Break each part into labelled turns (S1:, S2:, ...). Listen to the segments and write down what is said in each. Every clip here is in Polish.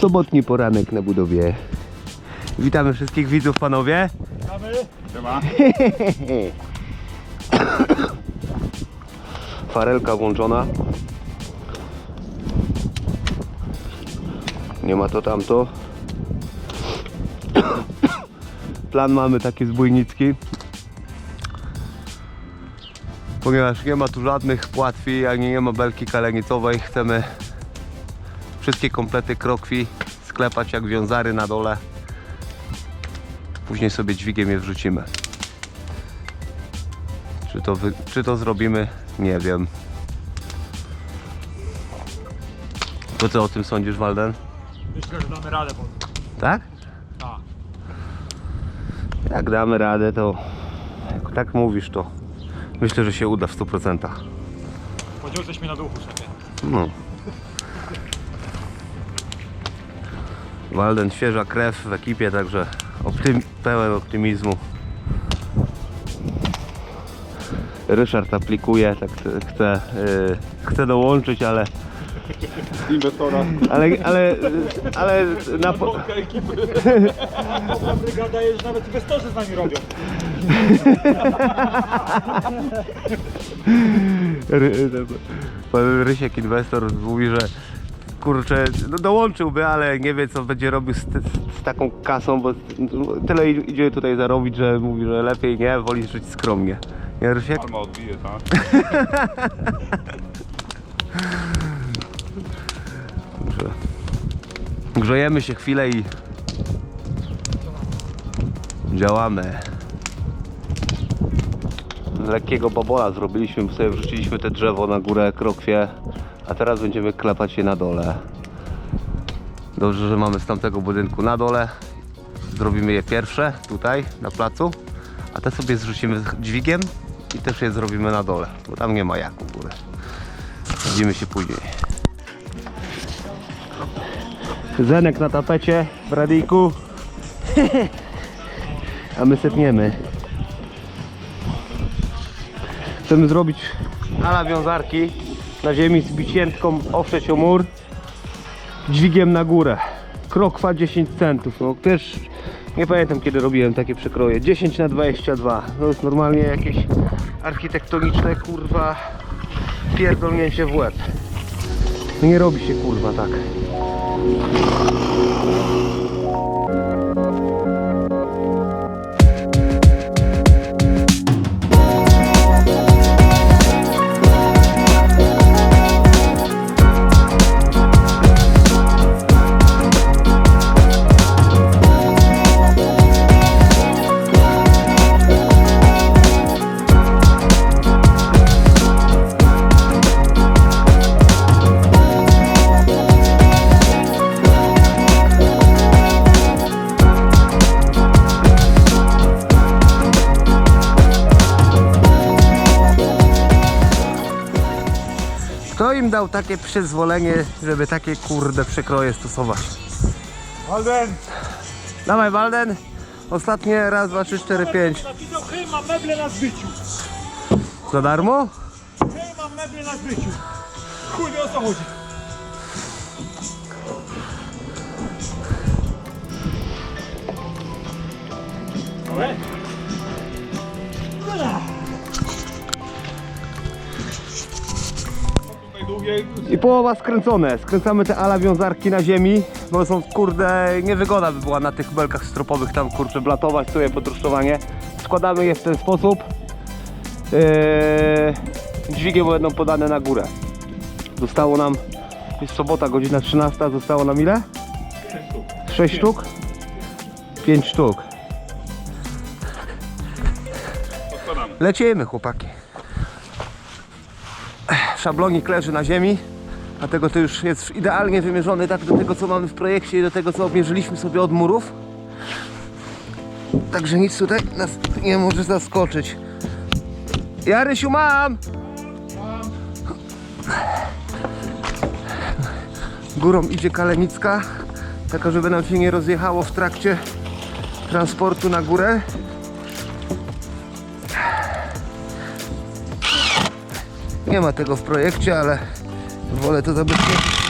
S1: Sobotni poranek na budowie. Witamy wszystkich widzów, panowie.
S2: Siema.
S1: Farelka włączona. Nie ma to tamto. Plan mamy taki zbójnicki. Ponieważ nie ma tu żadnych płatwi, ani nie ma belki kalenicowej, chcemy wszystkie komplety krokwi sklepać jak wiązary na dole. Później sobie dźwigiem je wrzucimy. Czy to, czy to zrobimy? Nie wiem. To co o tym sądzisz, Walden?
S2: Myślę, że damy radę, bo
S1: Tak?
S2: tak.
S1: Jak damy radę, to jak tak mówisz, to myślę, że się uda w 100%.
S2: Podniosłeś mnie na duchu, szefie.
S1: No. Walden świeża krew w ekipie, także optym, pełen optymizmu. Ryszard aplikuje, tak chce, yy, chce dołączyć, ale,
S3: inwestora.
S1: ale, ale, ale na, po-
S2: Ta brygada jest, że nawet inwestorzy z nami robią.
S1: Ry- Pan Rysiek inwestor mówi, że kurczę, no dołączyłby, ale nie wie co będzie robił z, z taką kasą, bo tyle idzie tutaj zarobić, że mówi, że lepiej nie, woli żyć skromnie. Nie Rysiek?
S3: Arma odbije, tak?
S1: Także Grzejemy się chwilę i działamy. Lekkiego babola zrobiliśmy, sobie wrzuciliśmy te drzewo na górę krokwie, a teraz będziemy klepać je na dole. Dobrze, że mamy z tamtego budynku na dole. Zrobimy je pierwsze tutaj na placu, a te sobie zrzucimy dźwigiem i też je zrobimy na dole, bo tam nie ma jak u góry. Widzimy się później. Zenek na tapecie w radyjku. A my setniemy. Chcemy zrobić ala wiązarki na ziemi z biciętką owszeć o mur. Dźwigiem na górę. Krokwa 10 centów. No też nie pamiętam kiedy robiłem takie przekroje. 10 na 22. To jest normalnie jakieś architektoniczne kurwa pierdolnięcie w łeb. Nie robi się kurwa tak. Kto im dał takie przyzwolenie, żeby takie kurde przykroje stosować?
S2: Walden!
S1: Dawaj Walden. Ostatnie raz, dwa, trzy, cztery, pięć.
S2: Napisał, hej, mam meble na zbyciu.
S1: Za darmo?
S2: Hej, mam meble na zbyciu. Chuj o co chodzi.
S1: I połowa skręcone. Skręcamy te ala wiązarki na ziemi, bo są kurde niewygoda by była na tych belkach stropowych tam kurczę blatować sobie podrusztowanie. Składamy je w ten sposób. Yy, dźwigiem będą podane na górę. Zostało nam, jest sobota, godzina 13, zostało nam ile? 6 sztuk? 5 sztuk. Lecimy chłopaki. Szablonik leży na ziemi, dlatego to już jest idealnie wymierzony tak do tego co mamy w projekcie i do tego co obmierzyliśmy sobie od murów. Także nic tutaj nas nie może zaskoczyć. Ja Rysiu mam! Górą idzie kalenicka, taka żeby nam się nie rozjechało w trakcie transportu na górę. Nie ma tego w projekcie, ale wolę to zabezpieczyć.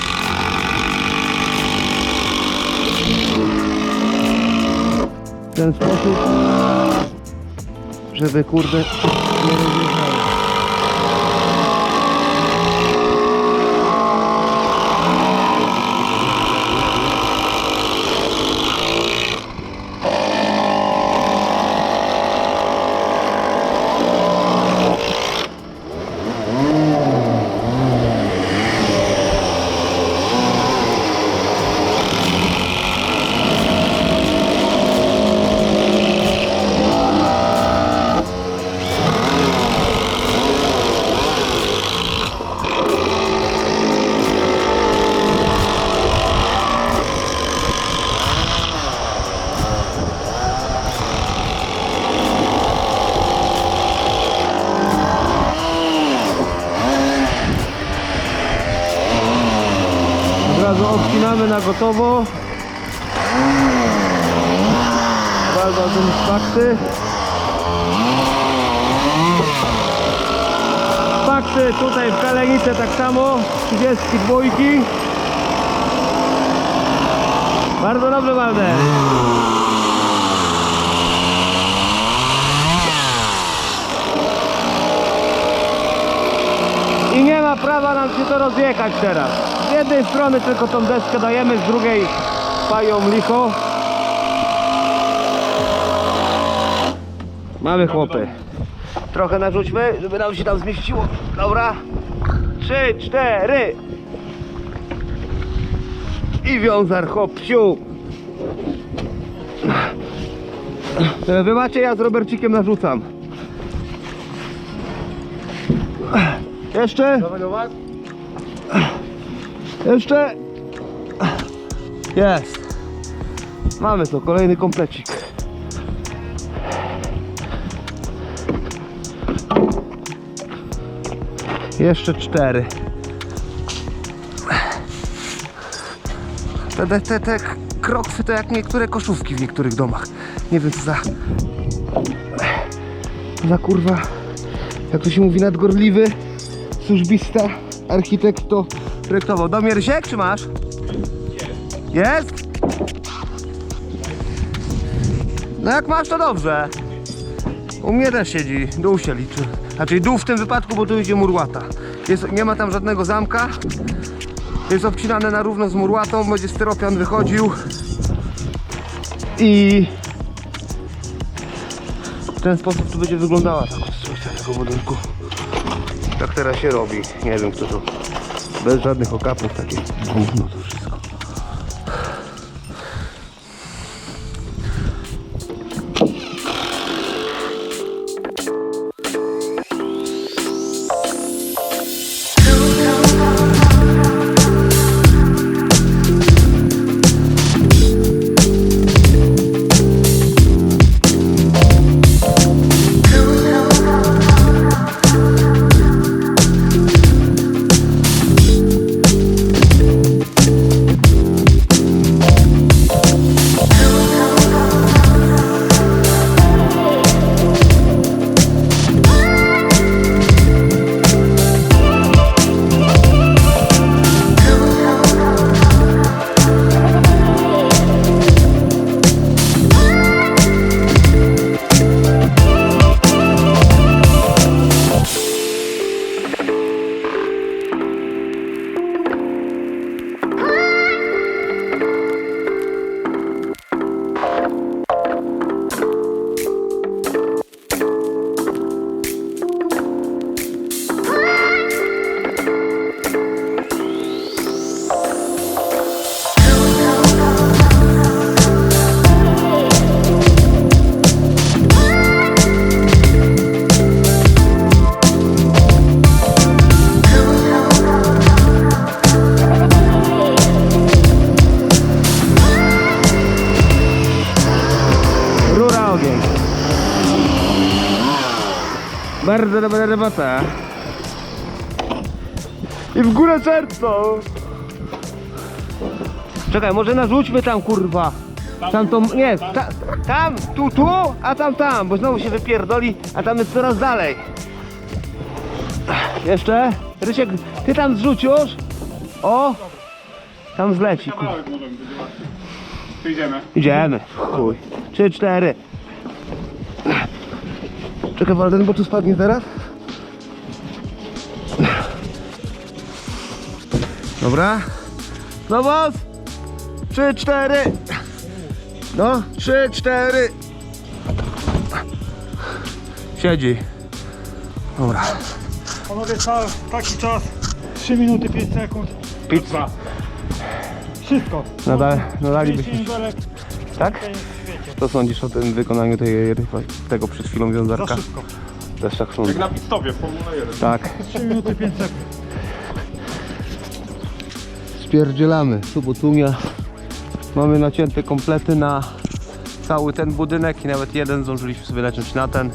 S1: W ten sposób, żeby kurde nie rozjeżdżało. Od razu gotowo. Walda z fakty. Fakty tutaj w Kalenice tak samo. 32. Bardzo dobrze Waldę. I nie ma prawa nam się to rozjechać teraz. Z jednej strony tylko tą deskę dajemy, z drugiej pają licho. Mamy chłopy. Trochę narzućmy, żeby nam się tam zmieściło. Dobra. Trzy, cztery. I wiązar hop, siu. Tyle wy macie, ja z Robercikiem narzucam. Jeszcze? Jeszcze? Jest. Mamy to, kolejny komplecik. Jeszcze cztery. Te, te, te, kroksy to jak niektóre koszówki w niektórych domach. Nie wiem co za... Za kurwa... Jak to się mówi, nadgorliwy służbista, architekt to projektował. Domiersiek, czy masz? Jest. Jest? No jak masz, to dobrze. U mnie też siedzi, dół się liczy. Znaczy dół w tym wypadku, bo tu idzie murłata. Jest, nie ma tam żadnego zamka. Jest obcinane na równo z murłatą, będzie styropian wychodził. I w ten sposób tu będzie wyglądała ta konstrukcja tego budynku. Tak teraz się robi. Nie wiem kto to. Bez żadnych okapów, takie gówno to Bardzo dobra robota. I w górę serco. Czekaj, może narzućmy tam kurwa. Tam to, nie, ta, tam, tu, tu, a tam, tam, bo znowu się wypierdoli, a tam jest coraz dalej. Jeszcze? Rysiek, ty tam zrzuć już. O! Tam zleci.
S3: Kawałek idziemy.
S1: Idziemy. Chuj. Trzy, cztery. Czekaj Walden, bo tu spadnie teraz. Dobra. No was. Trzy, cztery. No, trzy, cztery. Siedzi. Dobra.
S2: Panowie, ca- taki czas 3 minuty 5 sekund.
S1: Pizza.
S2: Wszystko.
S1: Nadal, nadalibyśmy. Tak? Co sądzisz o tym wykonaniu tej, tego przed chwilą
S2: Za
S1: wiązarka?
S2: szybko.
S1: Też tak
S3: Jak
S1: sądzę.
S3: na pit stopie w Formule 1.
S1: Tak.
S2: 3 minuty 5 sekund.
S1: Spierdzielamy. Subotunia. Mamy nacięte komplety na cały ten budynek i nawet jeden zdążyliśmy sobie naciąć na ten.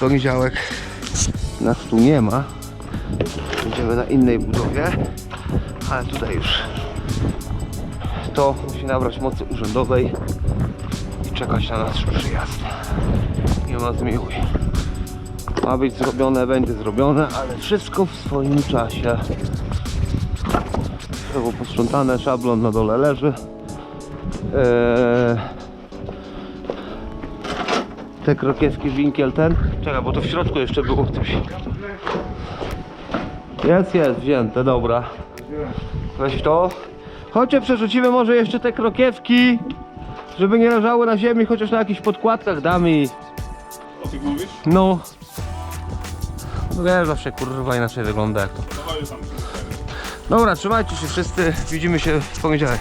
S1: Poniedziałek nas tu nie ma. Będziemy na innej budowie, ale tutaj już to musi nabrać mocy urzędowej czekać na nasz przyjazd. Nie ma zmiłuj. Ma być zrobione, będzie zrobione, ale wszystko w swoim czasie. Było posprzątane, szablon na dole leży. Eee, te krokiewki, winkiel ten. Czekaj, bo to w środku jeszcze było coś. Jest, jest, wzięte, dobra. Weź to. Chodźcie, przerzucimy może jeszcze te krokiewki, żeby nie leżały na ziemi, chociaż na jakichś podkładkach damy i...
S3: O tych mówisz?
S1: No. No wiesz, zawsze kurwa inaczej wygląda jak to.
S3: Dawaj tam.
S1: Dobra, trzymajcie się wszyscy, widzimy się w poniedziałek.